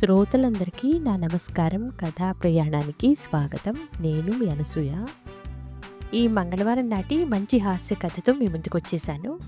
శ్రోతలందరికీ నా నమస్కారం కథా ప్రయాణానికి స్వాగతం. నేను మీ అనసూయ. ఈ మంగళవారం నాటి మంచి హాస్య కథతో మీ ముందుకు వచ్చేసాను.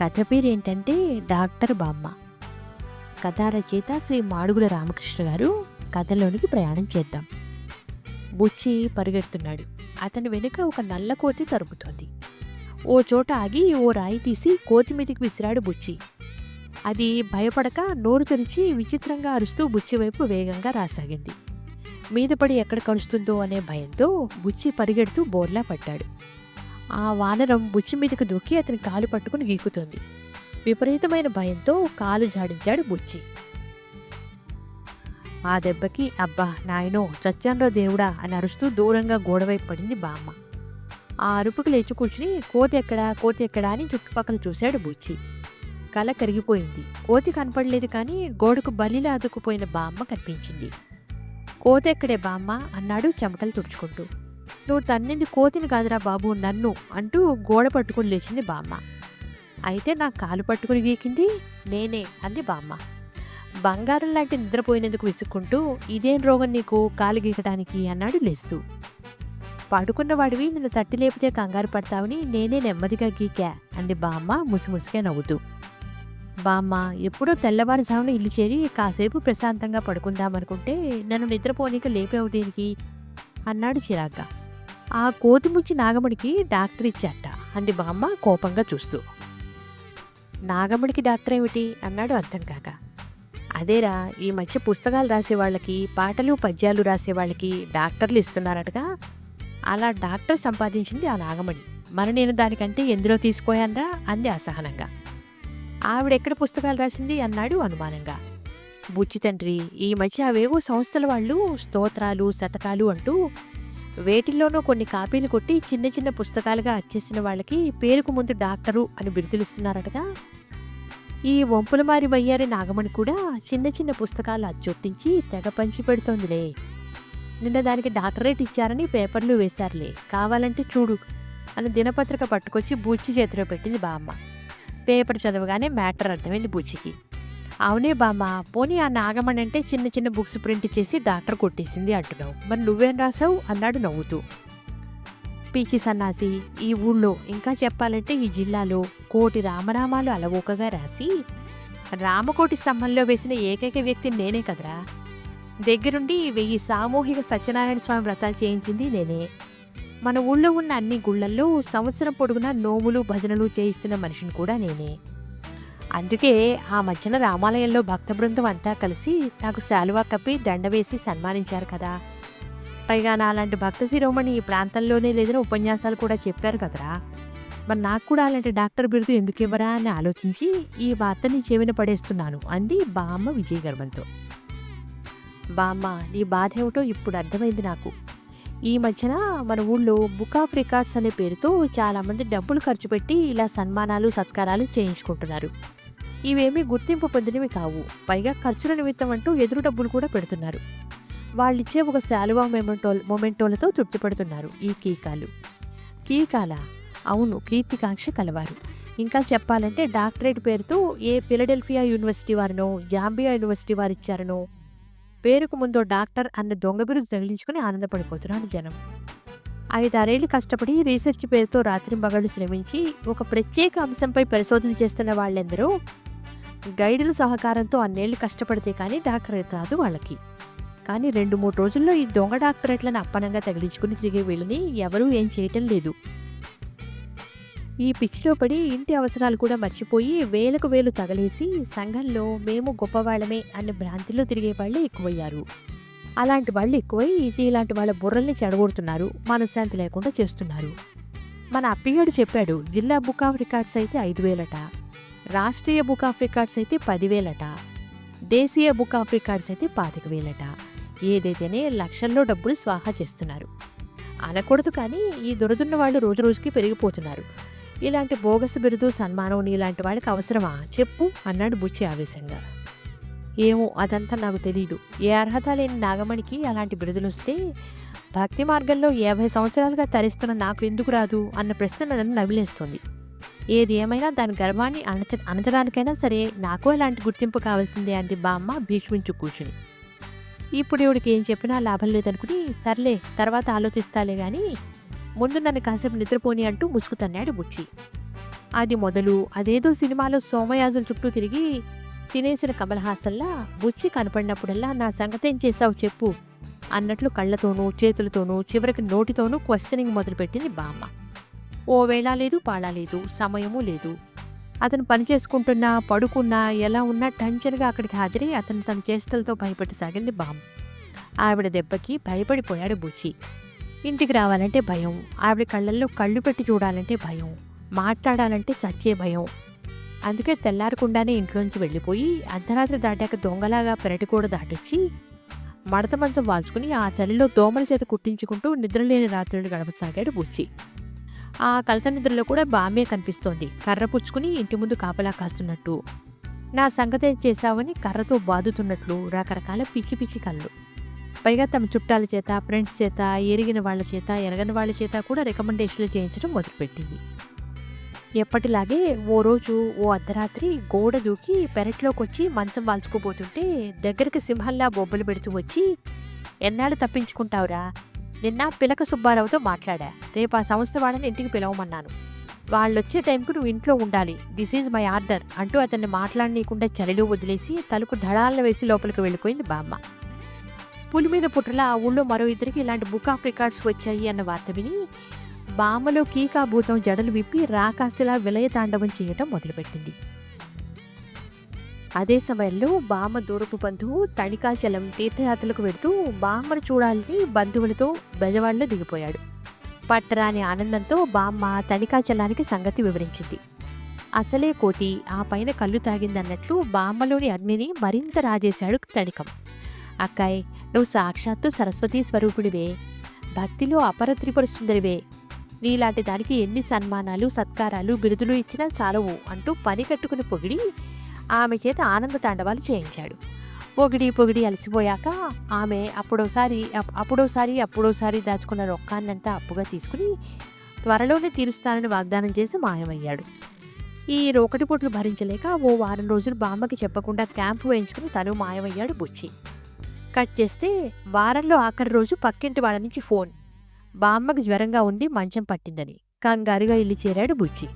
కథ పేరు ఏంటంటే డాక్టర్ బామ్మ. కథా రచయిత శ్రీ మాడుగుల రామకృష్ణ గారు కథలోనికి ప్రయాణం చేద్దాం. బుచ్చి పరిగెడుతున్నాడు. అతని వెనుక ఒక నల్ల కోతి తరుపుతోంది. ఓ చోట ఆగి ఓ రాయి తీసి కోతి మీదకి విసిరాడు బుచ్చి. అది భయపడక నోరు తెరిచి విచిత్రంగా అరుస్తూ బుచ్చి వైపు వేగంగా రాసాగింది. మీద పడి ఎక్కడ కలుస్తుందో అనే భయంతో బుచ్చి పరిగెడుతూ బోర్లా పడ్డాడు ఆ వానరం బుచ్చి మీదకు దూకి అతని కాలు పట్టుకుని గీకుతుంది. విపరీతమైన భయంతో కాలు జాడించాడు బుచ్చి. ఆ దెబ్బకి అబ్బా నాయనో చచ్చాన్రో దేవుడా అని అరుస్తూ దూరంగా గోడవైపు పడింది బామ్మ. ఆ అరుపుకు లేచి కూర్చుని కోతి ఎక్కడా కోతి ఎక్కడా అని చుట్టుపక్కల చూశాడు బుచ్చి. కల కరిగిపోయింది. కోతి కనపడలేదు కానీ గోడకు బలిలా అదుకుపోయిన బామ్మ కనిపించింది. కోతి ఎక్కడే బామ్మ? అన్నాడు చెమటలు తుడుచుకుంటూ. నువ్వు తన్నింది కోతిని కాదురా బాబు నన్ను అంటూ గోడ పట్టుకుని లేచింది బామ్మ. అయితే నా కాలు పట్టుకుని గీకింది నేనే అంది బామ్మ. బంగారం లాంటి నిద్రపోయినందుకు విసుక్కుంటూ ఇదేం రోగం నీకు? కాలు గీకడానికి అన్నాడు లేస్తూ. పడుకున్నవాడివి నిన్ను తట్టి లేపితే కంగారు పడతావని నేనే నెమ్మదిగా గీకా అంది బామ్మ ముసిముసిగా నవ్వుతూ. బామ్మ ఎప్పుడో తెల్లవారుజామున ఇల్లు చేరి కాసేపు ప్రశాంతంగా పడుకుందామనుకుంటే నన్ను నిద్రపోనీక లేపేవు దీనికి? అన్నాడు చిరాగ్గా. ఆ కోతిముచ్చి నాగమణికి డాక్టర్ ఇచ్చాట. అంది బామ్మ కోపంగా చూస్తూ. నాగమణికి డాక్టర్ ఏమిటి అన్నాడు అర్థం కాక. అదేరా ఈ మధ్య పుస్తకాలు రాసేవాళ్ళకి పాటలు పద్యాలు రాసేవాళ్ళకి డాక్టర్లు ఇస్తున్నారటగా? అలా డాక్టర్ సంపాదించింది ఆ నాగమణి. మరి నేను దానికంటే ఎందులో తీసుకోయానరా అంది అసహనంగా. ఆవిడెక్కడ పుస్తకాలు రాసింది అన్నాడు అనుమానంగా. బుచ్చి తండ్రి ఈ మధ్య అవేవో సంస్థల వాళ్ళు స్తోత్రాలు శతకాలు అంటూ వేటిల్లోనూ కొన్ని కాపీలు కొట్టి చిన్న చిన్న పుస్తకాలుగా అచ్చేసిన వాళ్ళకి పేరుకు ముందు డాక్టరు అని బిరుదులిస్తున్నారటగా. ఈ వంపులమారి వయ్యారి నాగమణి కూడా చిన్న చిన్న పుస్తకాలు అచ్చొత్తించి తెగ పంచి పెడుతోందిలే. నిన్న దానికి డాక్టరేట్ ఇచ్చారని పేపర్లు వేశారులే. కావాలంటే చూడు అని దినపత్రిక పట్టుకొచ్చి బూచి చేతిలో పెట్టింది బామ్మ. పేపర్ చదవగానే మ్యాటర్ అర్థమైంది బుచ్చికి అవునే బామ్మ పోనీ ఆ నాగమణి అంటే చిన్న చిన్న బుక్స్ ప్రింట్ చేసి డాక్టర్ కొట్టేసింది అంటున్నావు. మరి నువ్వేం రాసావు? అన్నాడు నవ్వుతూ. పీచి సన్నాసి ఈ ఊళ్ళో ఇంకా చెప్పాలంటే ఈ జిల్లాలో కోటి రామనామాలు అలవోకగా రాసి రామకోటి స్తంభంలో వేసిన ఏకైక వ్యక్తి నేనే కదరా. దగ్గరుండి వెయ్యి సామూహిక సత్యనారాయణ స్వామి వ్రతాలు చేయించింది నేనే. మన ఊళ్ళో ఉన్న అన్ని గుళ్ళల్లో సంవత్సరం పొడుగునా నోములు భజనలు చేయిస్తున్న మనిషిని కూడా నేనే. అందుకే ఆ మధ్యన రామాలయంలో భక్త బృందం అంతా కలిసి నాకు శాలువా కప్పి దండ వేసి సన్మానించారు కదా. పైగా నా అలాంటి భక్త శిరోమణి ఈ ప్రాంతంలోనే లేదని ఉపన్యాసాలు కూడా చెప్పారు కదరా. మరి నాకు కూడా అలాంటి డాక్టర్ బిరుదు ఎందుకు ఇవ్వరా అని ఆలోచించి ఈ వార్తని చెవిన పడేస్తున్నాను అంది బామ్మ విజయ గర్వంతో బామ్మ నీ బాధ ఏమిటో ఇప్పుడు అర్థమైంది నాకు. ఈ మధ్యన మన ఊళ్ళో బుక్ ఆఫ్ రికార్డ్స్ అనే పేరుతో చాలామంది డబ్బులు ఖర్చు పెట్టి ఇలా సన్మానాలు సత్కారాలు చేయించుకుంటున్నారు. ఇవేమీ గుర్తింపు పొందినవి కావు. పైగా ఖర్చుల నిమిత్తం అంటూ ఎదురు డబ్బులు కూడా పెడుతున్నారు. వాళ్ళిచ్చే ఒక శాలువా మెమెంటో మొమెంటోలతో తృప్తిపడుతున్నారు ఈ కీకాలు. కీకాల? అవును కీర్తికాంక్ష కలవారు. ఇంకా చెప్పాలంటే డాక్టరేట్ పేరుతో ఏ ఫిలడెల్ఫియా యూనివర్సిటీ వారినో జాంబియా యూనివర్సిటీ వారు ఇచ్చారనో పేరుకు ముందో డాక్టర్ అన్న దొంగ బిరుదు తగిలించుకుని ఆనందపడిపోతున్నారు జనం. ఐదారేళ్ళు కష్టపడి రీసెర్చ్ పేరుతో రాత్రింబగళ్ళు శ్రమించి ఒక ప్రత్యేక అంశంపై పరిశోధన చేస్తున్న వాళ్ళెందరూ గైడుల సహకారంతో అన్నేళ్ళు కష్టపడితే కానీ డాక్టరేట్ రాదు వాళ్ళకి. కానీ రెండు మూడు రోజుల్లో ఈ దొంగ డాక్టరేట్లను అప్పనంగా తగిలించుకుని తిరిగే వీళ్ళని ఎవరూ ఏం చేయటం లేదు. ఈ పిచ్చిలో పడి ఇంటి అవసరాలు కూడా మర్చిపోయి వేలకు వేలు తగలేసి సంఘంలో మేము గొప్పవాళ్ళమే అనే భ్రాంతిలో తిరిగే వాళ్ళే ఎక్కువయ్యారు. అలాంటి వాళ్ళు ఎక్కువై ఇది ఇలాంటి వాళ్ళ బుర్రల్ని చెడగొడుతున్నారు మనశ్శాంతి లేకుండా చేస్తున్నారు. మన అప్పిగాడు చెప్పాడు జిల్లా బుక్ ఆఫ్ రికార్డ్స్ అయితే ఐదు వేలట రాష్ట్రీయ బుక్ ఆఫ్ రికార్డ్స్ అయితే పదివేలట దేశీయ బుక్ ఆఫ్ రికార్డ్స్ అయితే పాతిక వేలట ఏదైతేనే లక్షల్లో డబ్బులు స్వాహా చేస్తున్నారు. అనకూడదు కానీ ఈ దొరదున్న వాళ్ళు రోజు రోజుకి పెరిగిపోతున్నారు. ఇలాంటి బోగస్ బిరుదు సన్మానం నీలాంటి వాళ్ళకి అవసరమా? చెప్పు అన్నాడు బుచ్చి ఆవేశంగా. ఏమో అదంతా నాకు తెలీదు. ఏ అర్హత లేని నాగమణికి అలాంటి బిరుదులు వస్తే భక్తి మార్గంలో యాభై సంవత్సరాలుగా తరిస్తున్న నాకు ఎందుకు రాదు అన్న ప్రశ్న నన్ను నవిలేస్తోంది ఏది ఏమైనా దాని గర్వాన్ని అణచ అణచడానికైనా సరే నాకు అలాంటి గుర్తింపు కావాల్సిందే అంది బామ్మ భీష్మించు కూర్చుని ఇప్పుడు ఇవిడికి ఏం చెప్పినా లాభం లేదనుకుని సర్లే తర్వాత ఆలోచిస్తాలే కానీ ముందు నన్ను కాసేపు నిద్రపోని అంటూ ముసుగు తన్నాడు బుచ్చి అది మొదలు అదేదో సినిమాలో సోమయాజుల చుట్టూ తిరిగి తినేసిన కమలహాసన్లా బుచ్చి కనపడినప్పుడల్లా నా సంగతేం చేశావు చెప్పు అన్నట్లు కళ్ళతోనూ చేతులతోనూ చివరికి నోటితోనూ క్వశ్చనింగ్ మొదలుపెట్టింది బామ్మ. ఓ వేళ లేదు పాళా సమయమూ సమయము లేదు. అతను పని చేసుకుంటున్నా పడుకున్నా ఎలా ఉన్నా టెన్షన్గా అక్కడికి హాజరై అతను తన చేష్టలతో భయపెట్టసాగింది బామ్మ. ఆవిడ దెబ్బకి భయపడిపోయాడు బుచ్చి ఇంటికి రావాలంటే భయం. ఆవిడ కళ్ళల్లో కళ్ళు పెట్టి చూడాలంటే భయం. మాట్లాడాలంటే చచ్చే భయం. అందుకే తెల్లారకుండానే ఇంట్లోంచి వెళ్ళిపోయి అర్ధరాత్రి దాటాక దొంగలాగా పెరటిగూడ దాటొచ్చి మడత మంచం వాల్చుకుని ఆ చలిలో దోమల చేత కుట్టించుకుంటూ నిద్రలేని రాత్రులు గడపసాగాడు బుచ్చి ఆ కలత నిద్రలో కూడా బామ్మే కనిపిస్తోంది. కర్ర పుచ్చుకుని ఇంటి ముందు కాపలా కాస్తున్నట్టు. నా సంగతే చేశావని కర్రతో బాదుతున్నట్లు రకరకాల పిచ్చి పిచ్చి కళ్ళు. పైగా తమ చుట్టాల చేత ఫ్రెండ్స్ చేత ఎరిగిన వాళ్ళ చేత ఎరగని వాళ్ళ చేత కూడా రికమెండేషన్లు చేయించడం మొదలుపెట్టింది. ఎప్పటిలాగే ఓ రోజు ఓ అర్ధరాత్రి గోడ దూకి పెరట్లోకి వచ్చి మంచం వాల్చుకోబోతుంటే దగ్గరికి సింహంలా బొబ్బలు పెడుతూ వచ్చి ఎన్నాళ్ళు తప్పించుకుంటావురా? నిన్న పిలక సుబ్బారావుతో మాట్లాడా. రేపు ఆ సంస్థ వాళ్ళని ఇంటికి పిలవమన్నాను. వాళ్ళొచ్చే టైంకు నువ్వు ఇంట్లో ఉండాలి. దిస్ ఈజ్ మై ఆర్డర్ అంటూ అతన్ని మాట్లాడనీయకుండా చలిలో వదిలేసి తలుపు ధడాలను వేసి లోపలికి వెళ్ళిపోయింది బామ్మ. పులి మీద పుట్రలా ఆ ఊళ్ళో మరో ఇద్దరికి ఇలాంటి బుక్ ఆఫ్ రికార్డ్స్ వచ్చాయి అన్న వార్త విని బామ్మలో కీకాభూతం జడలు విప్పి రాకాశిలా విలయ తాండవం చేయటం మొదలుపెట్టింది. అదే సమయంలో బామ్మ దూరపు బంధువు తణికాచలం తీర్థయాత్రలకు వెళుతూ బామ్మను చూడాలని బంధువులతో బెజవాడలో దిగిపోయాడు. పట్టరాని ఆనందంతో బామ్మ తణికాచలానికి సంగతి వివరించింది. అసలే కోతి ఆ పైన కళ్ళు తాగిందన్నట్లు బామ్మలోని అగ్నిని మరింత రాజేశాడు తణికం. అక్కాయ్ నువ్వు సాక్షాత్తు సరస్వతీ స్వరూపుడివే. భక్తిలో అపర త్రిపుర సుందరివే నీలాంటి దానికి ఎన్ని సన్మానాలు సత్కారాలు బిరుదులు ఇచ్చినా చాలవు అంటూ పని కట్టుకుని పొగిడి ఆమె చేత ఆనంద తాండవాలు చేయించాడు. పొగిడి పొగిడి అలసిపోయాక ఆమె అప్పుడోసారి అప్- అప్పుడోసారి అప్పుడోసారి దాచుకున్న రొక్కాన్నంతా అప్పుగా తీసుకుని త్వరలోనే తీరుస్తానని వాగ్దానం చేసి మాయమయ్యాడు. ఈ రోకటి పొట్లు భరించలేక ఓ వారం రోజులు బామ్మకి చెప్పకుండా క్యాంపు వేయించుకుని తను మాయమయ్యాడు బుచ్చి. కట్ చేస్తే వారంలో ఆఖరి రోజు పక్కింటి వాళ్ళ నుంచి ఫోన్. బామ్మకి జ్వరంగా ఉండి మంచం పట్టిందని. కంగారుగా ఇల్లు చేరాడు బుచ్చి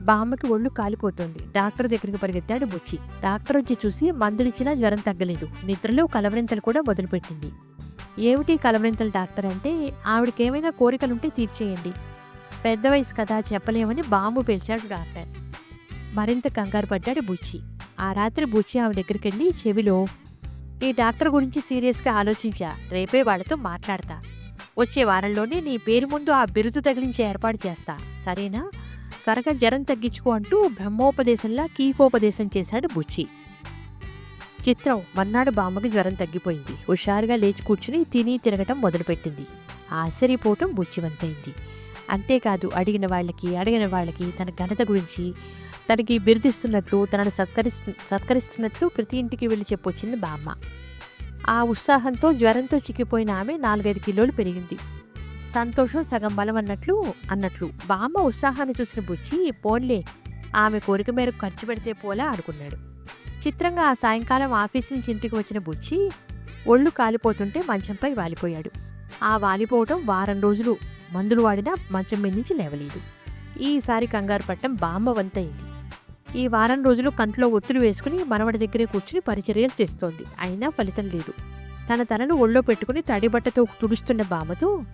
బామ్మకి ఒళ్ళు కాలిపోతుంది. డాక్టర్ దగ్గరికి పరిగెత్తాడు బుచ్చి డాక్టర్ వచ్చి చూసి మందులిచ్చినా జ్వరం తగ్గలేదు. నిద్రలో కలవరింతలు కూడా మొదలుపెట్టింది. ఏమిటి కలవరింతలు డాక్టర్ అంటే? ఆవిడకేమైనా కోరికలుంటే తీర్చేయండి. పెద్ద వయసు కదా చెప్పలేమని బాంబు పేల్చాడు డాక్టర్. మరింత కంగారు పడ్డాడు బుచ్చి ఆ రాత్రి బుచ్చి ఆమె దగ్గరికి వెళ్ళి చెవిలో ఈ డాక్టర్ గురించి సీరియస్గా ఆలోచించా. రేపే వాళ్ళతో మాట్లాడతా. వచ్చే వారంలోనే నీ పేరు ముందు ఆ బిరుదు తగిలించే ఏర్పాటు చేస్తా. సరేనా? త్వరగా జ్వరం తగ్గించుకో అంటూ బ్రహ్మోపదేశంలా కీకోపదేశం చేశాడు బుచ్చి చిత్రం మర్నాడు బామ్మకి జ్వరం తగ్గిపోయింది. హుషారుగా లేచి కూర్చుని తిని తిరగటం మొదలుపెట్టింది. ఆశ్చర్యపోవటం బుచ్చివంతైంది అంతేకాదు అడిగిన వాళ్ళకి అడిగిన వాళ్ళకి తన ఘనత గురించి తనకి బిరుదిస్తున్నట్లు తనను సత్కరిస్తు సత్కరిస్తున్నట్లు ప్రతి ఇంటికి వెళ్ళి చెప్పొచ్చింది బామ్మ. ఆ ఉత్సాహంతో జ్వరంతో చిక్కిపోయిన ఆమె నాలుగైదు కిలోలు పెరిగింది. సంతోషం సగం బలం అన్నట్లు అన్నట్లు బామ్మ ఉత్సాహాన్ని చూసిన బుచ్చి పోన్లే ఆమె కోరిక మేరకు ఖర్చు పెడితే పోలా ఆడుకున్నాడు చిత్రంగా ఆ సాయంకాలం ఆఫీస్ నుంచి ఇంటికి వచ్చిన బుచ్చి ఒళ్ళు కాలిపోతుంటే మంచంపై వాలిపోయాడు. ఆ వాలిపోవటం వారం రోజులు మందులు వాడినా మంచం మీద నుంచి లేవలేదు. ఈసారి కంగారు పట్టం బామ్మ వంతైంది ఈ వారం రోజులు కంట్లో ఒత్తులు వేసుకుని మనవడి దగ్గరే కూర్చుని పరిచర్యలు చేస్తోంది. అయినా ఫలితం లేదు. తన తనను ఒళ్ళో పెట్టుకుని తడిబట్టతో తుడుస్తున్న బామతో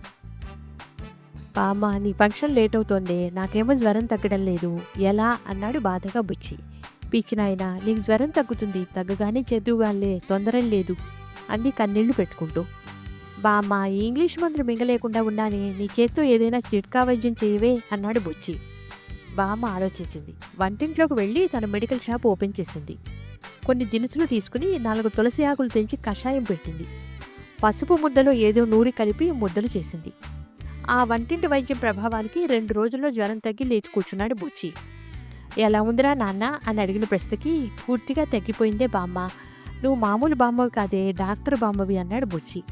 బామ్మ నీ ఫంక్షన్ లేట్ అవుతోంది. నాకేమో జ్వరం తగ్గడం లేదు. ఎలా? అన్నాడు బాధగా బుచ్చి పిచ్చినాయన నీకు జ్వరం తగ్గుతుంది. తగ్గగానే చదువుగాలే తొందరం లేదు. అంది కన్నీళ్ళు పెట్టుకుంటూ. బామ్మ ఇంగ్లీష్ మందులు మింగలేకుండా ఉన్నానే. నీ చేత్తో ఏదైనా చిట్కా వైద్యం చేయవే అన్నాడు బుచ్చి బామ్మ ఆలోచించింది. వంటింట్లోకి వెళ్ళి తన మెడికల్ షాప్ ఓపెన్ చేసింది. కొన్ని దినుసులు తీసుకుని నాలుగు తులసి ఆకులు తెంచి కషాయం పెట్టింది. పసుపు ముద్దలో ఏదో నూరి కలిపి ముద్దలు చేసింది. ఆ వంటింటి వైద్యం ప్రభావానికి రెండు రోజుల్లో జ్వరం తగ్గి లేచి కూర్చున్నాడు బుచ్చి ఎలా ఉందిరా నాన్న? అని అడిగిన ప్రశ్నకి పూర్తిగా తగ్గిపోయిందే బామ్మ. నువ్వు మామూలు బామ్మవి కాదే డాక్టర్ బామ్మవి అన్నాడు బుచ్చి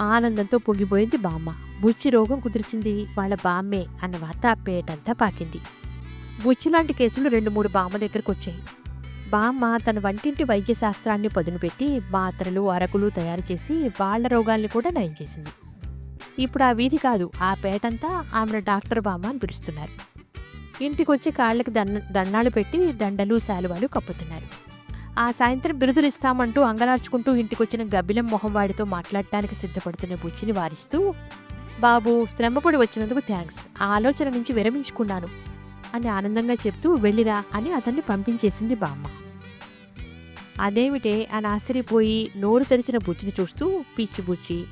ఆనందంతో పొంగిపోయింది బామ్మ. బుచ్చి రోగం కుదిర్చింది వాళ్ళ బామ్మే అన్న వార్త పేటంతా పాకింది. బుచ్చి లాంటి కేసులు రెండు మూడు బామ్మ దగ్గరకు వచ్చాయి. బామ్మ తన వంటింటి వైద్య శాస్త్రాన్ని పదునుపెట్టి మాత్రలు అరకులు తయారు చేసి వాళ్ళ రోగాల్ని కూడా నయం చేసింది. ఇప్పుడు ఆ వీధి కాదు ఆ పేటంతా ఆమెను డాక్టర్ బామ్మ అని పిలుస్తున్నారు. ఇంటికి వచ్చి కాళ్ళకి దండ దండాలు పెట్టి దండలు శాలువాలు కప్పుతున్నారు. ఆ సాయంత్రం బిరుదులు ఇస్తామంటూ అంగలార్చుకుంటూ ఇంటికొచ్చిన గబ్బిలం మొహం వాడితో మాట్లాడటానికి సిద్ధపడుతున్న బుచ్చిని వారిస్తూ బాబు శ్రమపడి వచ్చినందుకు థ్యాంక్స్. ఆ ఆలోచన నుంచి విరమించుకున్నాను. అని ఆనందంగా చెప్తూ వెళ్ళిరా అని అతన్ని పంపించేసింది బామ్మ. అదేమిటే అని ఆశ్చర్యపోయి నోరు తెరిచిన బుచ్చిని చూస్తూ పిచ్చి బుచ్చి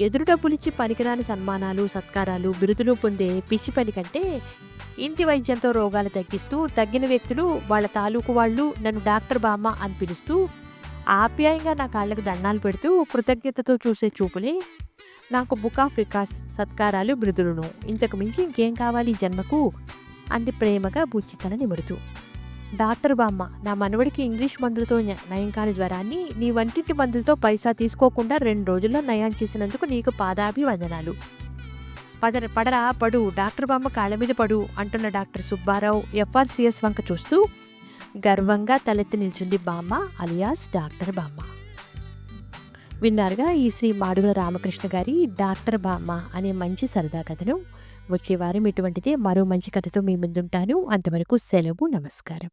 ఎదురు డబ్బులిచ్చి పనికిరాని సన్మానాలు సత్కారాలు బిరుదులు పొందే పిచ్చి పని కంటే ఇంటి వైద్యంతో రోగాలు తగ్గిస్తూ తగ్గిన వ్యక్తులు వాళ్ళ తాలూకు వాళ్ళు నన్ను డాక్టర్ బామ్మ అని పిలుస్తూ ఆప్యాయంగా నా కాళ్ళకు దండాలు పెడుతూ కృతజ్ఞతతో చూసే చూపులే నాకు బుక్ ఆఫ్ వికాస్ సత్కారాలు బిరుదులను. ఇంతకు మించి ఇంకేం కావాలి జన్మకు? అంది ప్రేమగా బుచ్చి తల నిమురుతూ. డాక్టర్ బామ్మ నా మనవడికి ఇంగ్లీష్ మందులతో నయం కాని జ్వరాన్ని నీ వంటింటి మందులతో పైసా తీసుకోకుండా రెండు రోజుల్లో నయం చేసినందుకు నీకు పాదాభివందనాలు. పదర పడరా పడు డాక్టర్ బామ్మ కాళ్ళ మీద పడు అంటున్న డాక్టర్ సుబ్బారావు ఎఫ్ఆర్సిఎస్ వంక చూస్తూ గర్వంగా తలెత్తి నిల్చుంది బామ్మ అలియాస్ డాక్టర్ బామ్మ. విన్నారుగా ఈ శ్రీ మాడుగుల రామకృష్ణ గారి డాక్టర్ బామ్మ అనే మంచి సరదా కథను వచ్చే వారం ఇటువంటిది మరో మంచి కథతో మీ ముందుంటాను. అంతవరకు సెలవు నమస్కారం.